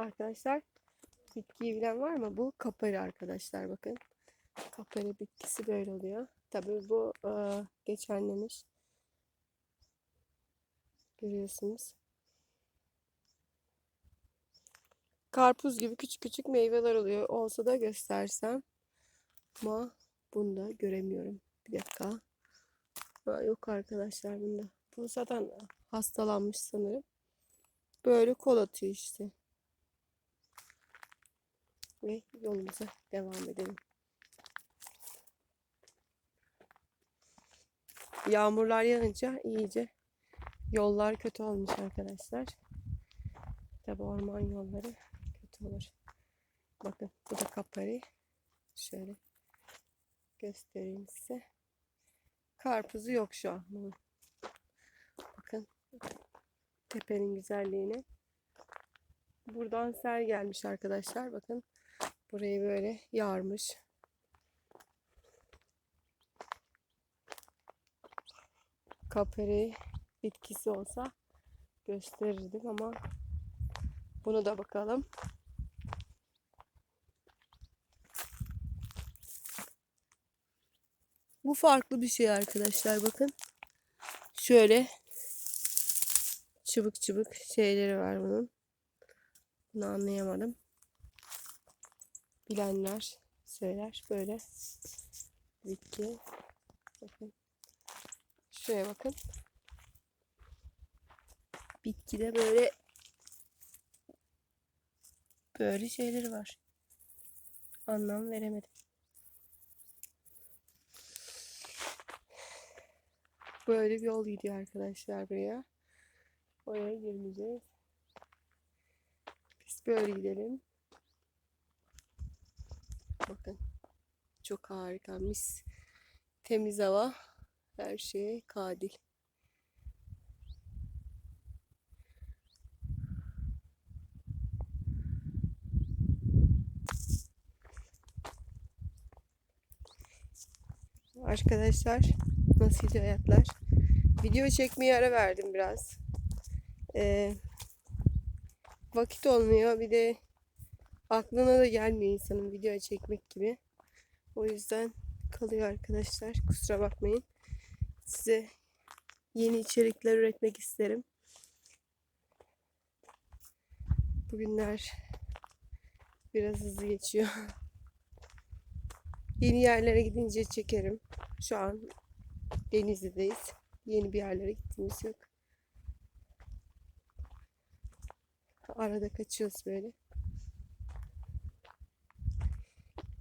Arkadaşlar bitkiyi bilen var mı? Bu kapari arkadaşlar bakın. Kapari bitkisi böyle oluyor. Tabii bu e, geçenlemiş. Görüyorsunuz. Karpuz gibi küçük küçük meyveler oluyor. Olsa da göstersem. Ama bunu da göremiyorum. Bir dakika. Ha, yok arkadaşlar bunda. Bu zaten hastalanmış sanırım. Böyle kol atıyor işte. Ve yolumuza devam edelim. Yağmurlar yağınca iyice yollar kötü olmuş arkadaşlar. Tabi orman yolları kötü olur. Bakın bu da kapari. Şöyle göstereyim size. Karpuzu yok şu an. Bakın tepenin güzelliğine. Buradan sel gelmiş arkadaşlar. Bakın burayı böyle yarmış. Kaperi bitkisi olsa gösterirdim ama bunu da bakalım. Bu farklı bir şey arkadaşlar bakın. Şöyle çıbık çıbık şeyleri var bunun. Bunu anlayamadım. Bilenler söyler böyle bitki. Bakın. Şuraya bakın. Bitkide böyle böyle şeyleri var. Anlam veremedim. Böyle bir yol gidiyor arkadaşlar buraya. Oraya girmeyeceğiz. Biz böyle gidelim. Bakın. Çok harika. Mis. Temiz hava. Her şeye kadil. Arkadaşlar nasıl hayatlar? Video çekmeye ara verdim biraz. Ee, vakit olmuyor. Bir de aklına da gelmiyor insanın video çekmek gibi. O yüzden kalıyor arkadaşlar. Kusura bakmayın. Size yeni içerikler üretmek isterim. Bugünler biraz hızlı geçiyor. Yeni yerlere gidince çekerim. Şu an Denizli'deyiz. Yeni bir yerlere gittiğimiz yok. Arada kaçıyoruz böyle.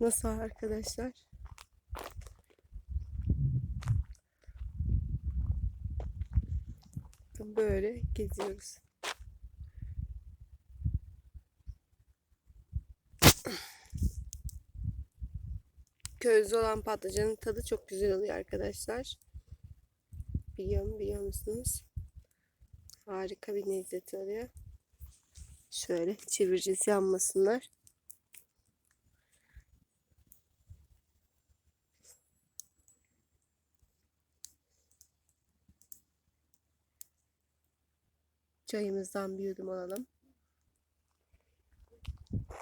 Nasıl arkadaşlar? Böyle geziyoruz. Közde olan patlıcanın tadı çok güzel oluyor arkadaşlar. Biliyorum, biliyor musunuz? Harika bir lezzeti oluyor. Şöyle çevireceğiz yanmasınlar. Çayımızdan bir yudum alalım.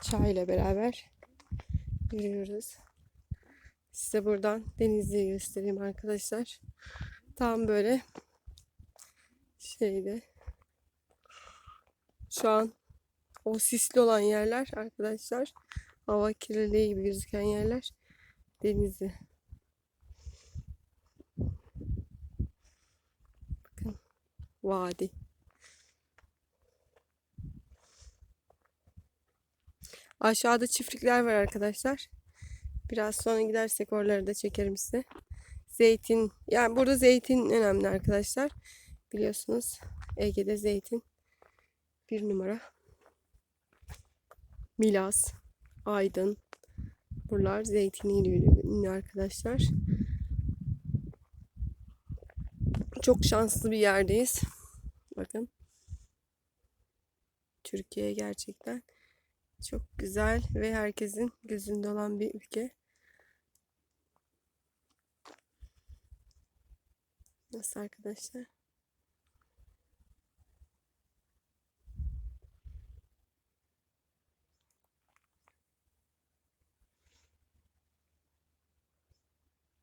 Çayla beraber yürüyoruz. Size buradan Denizli'yi göstereyim arkadaşlar. Tam böyle şeyde şu an o sisli olan yerler arkadaşlar hava kirliliği gibi gözüken yerler Denizli. Bakın vadi. Aşağıda çiftlikler var arkadaşlar. Biraz sonra gidersek oraları da çekerim size. Zeytin, yani burada zeytin önemli arkadaşlar. Biliyorsunuz Ege'de zeytin bir numara. Milas, Aydın. Buralar zeytiniyle ünlü arkadaşlar. Çok şanslı bir yerdeyiz. Bakın. Türkiye gerçekten çok güzel ve herkesin gözünde olan bir ülke. Nasıl arkadaşlar?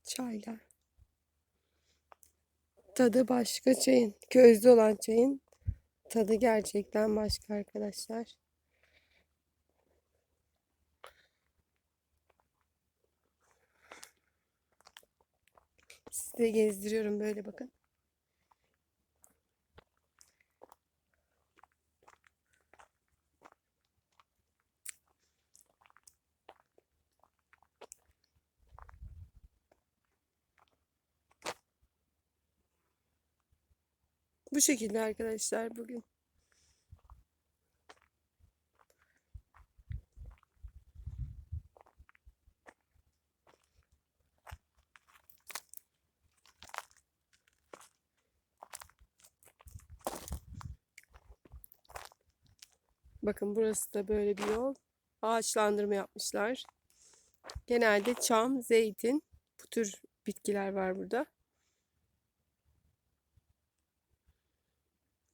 Çaylar. Tadı başka çayın. Közlü olan çayın tadı gerçekten başka arkadaşlar. Size gezdiriyorum böyle bakın. Bu şekilde arkadaşlar bugün. Bakın burası da böyle bir yol. Ağaçlandırma yapmışlar. Genelde çam, zeytin bu tür bitkiler var burada.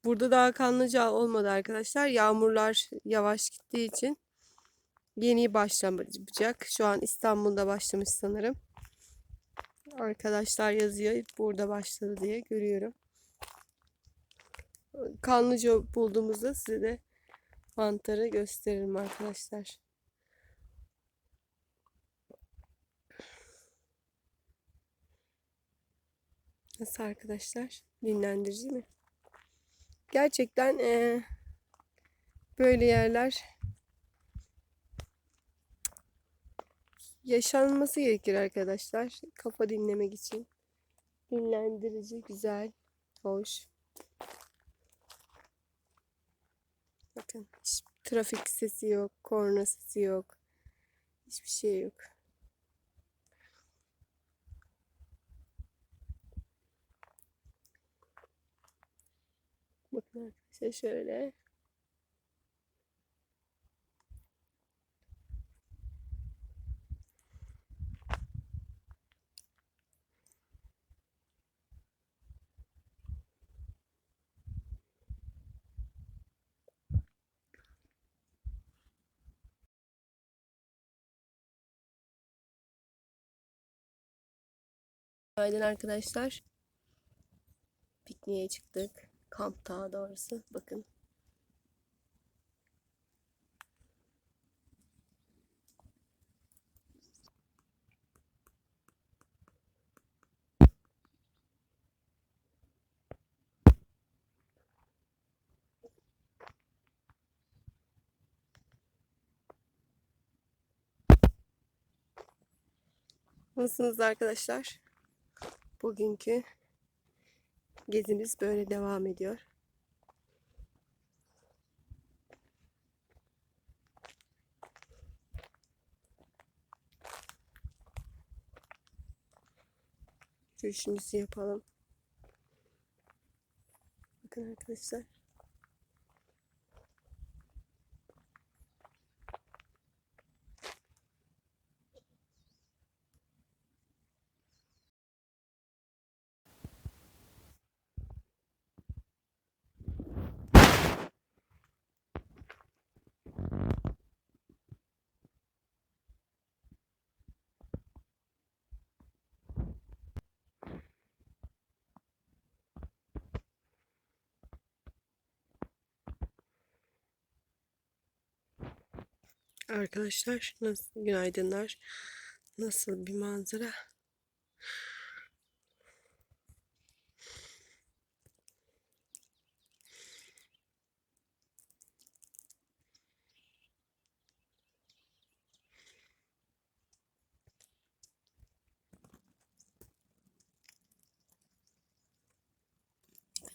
Burada daha kanlıca olmadı arkadaşlar. Yağmurlar yavaş gittiği için yeni başlamayacak. Şu an İstanbul'da başlamış sanırım. Arkadaşlar yazıyor burada başladı diye görüyorum. Kanlıca bulduğumuzda size de mantarı gösteririm arkadaşlar. Nasıl arkadaşlar? Dinlendirici mi? Gerçekten e, böyle yerler yaşanması gerekir arkadaşlar. Kafa dinlemek için. Dinlendirici, güzel, hoş. Bakın hiç trafik sesi yok, korna sesi yok. Hiçbir şey yok. Bakın arkadaşlar şöyle. Günaydın arkadaşlar. Pikniğe çıktık. Kamp daha doğrusu. Bakın. Nasılsınız arkadaşlar? Bugünkü gezimiz böyle devam ediyor. Görüşümüzü yapalım. Bakın arkadaşlar. Arkadaşlar nasıl günaydınlar. Nasıl bir manzara?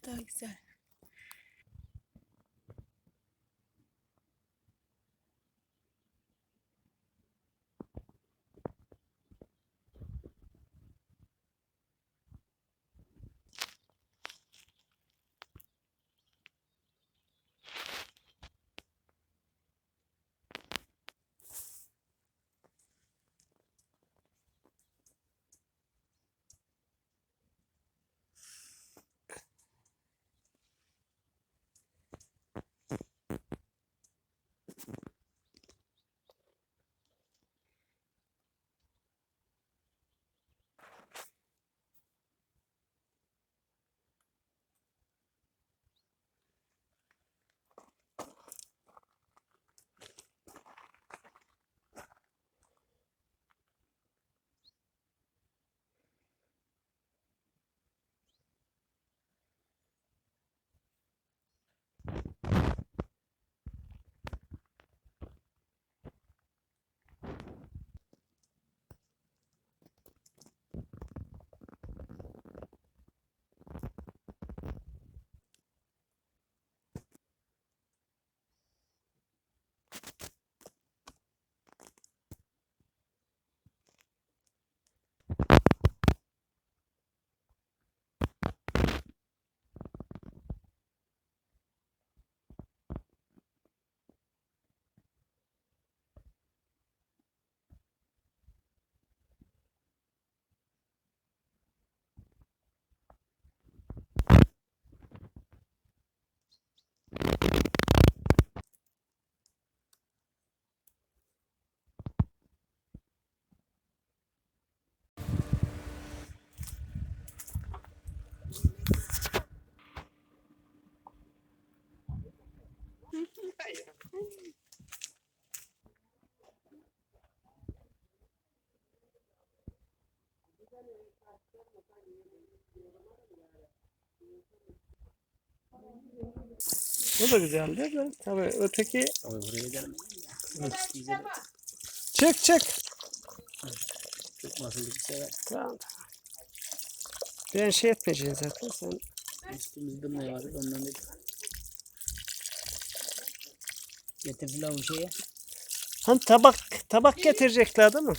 Ne güzel. Bu da güzeldi de tabii öteki Abi buraya gelmeyin ya. Hiç güzel. Çek çek. Çok masumluk sever. Tamam. Ben şey etmeyeceğim zaten sen Üstümüzde ne var? Ondan dedim. Getirdiler bu şeye. Hani tabak tabak getirecekler değil mi?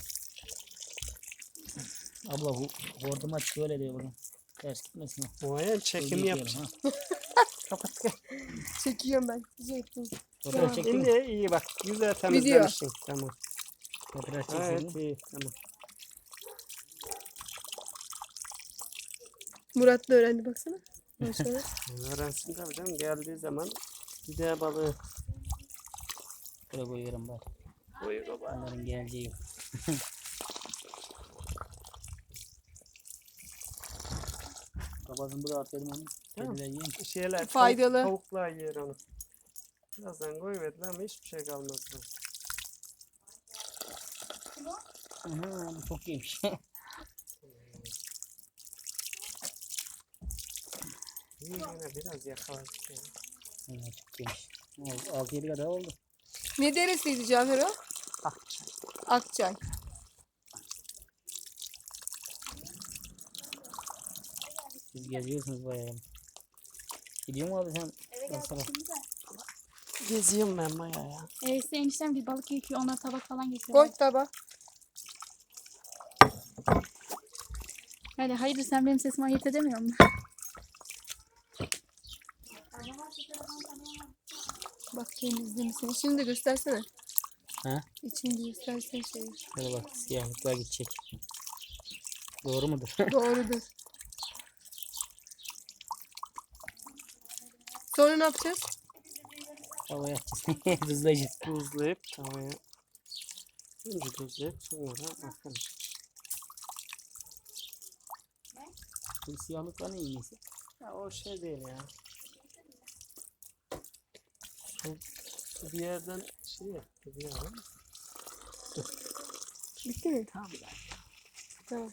Abla bu hortum aç şöyle diyor bunu. Ters gitmesin o. O ayağın çekim Öyle yapacağım. yapalım, Kapat. Çekiyorum ben. Ha. Fotoğraf çektin mi? Şimdi iyi bak. Güzel temizlemişsin. Tamam. Fotoğraf Evet çektin mi? iyi tamam. Murat da öğrendi baksana. Maşallah. Öğrensin tabii canım. Geldiği zaman bir daha balığı Buraya koyuyorum bak. koyuyor baba. Onların geleceği yok. Buraya atıyordum onu. Tamam. Kediler yiyin. Şeyler, Faydalı. Tavuk, tavuklar yer onu. Birazdan koyuverdiler ama hiçbir şey kalmaz. Aha, çok iyiymiş. İyi yine biraz yakaladık ya. evet, çok iyiymiş. 6-7 kadar oldu. Ne deresiydi Cafer o? Akçay. Akçay. Siz geziyorsunuz bayağı. Gidiyor mu abi sen? Ben sabah. Geziyorum ben bayağı ya. Ee, size eniştem bir balık yıkıyor. Onlar tabak falan getiriyor. Koy tabağa. Yani hayırdır sen benim sesimi ayırt edemiyor musun? Bakayım izlemişsin. Şimdi de göstersene. Ha? İçini göstersene şeyi. Hadi bak siyahlıklar gidecek. Doğru mudur? Doğrudur. Sonra ne yapacağız? Havaya atacağız. Hızlayacağız. Tuzlayıp tavaya. Önce tuzlayıp sonra bakalım. Bu siyahlıklar ne iyisi? Ya o şey değil ya. Bir yerden şey yaptı bir yerden. Bitti mi? Tamam. Tamam.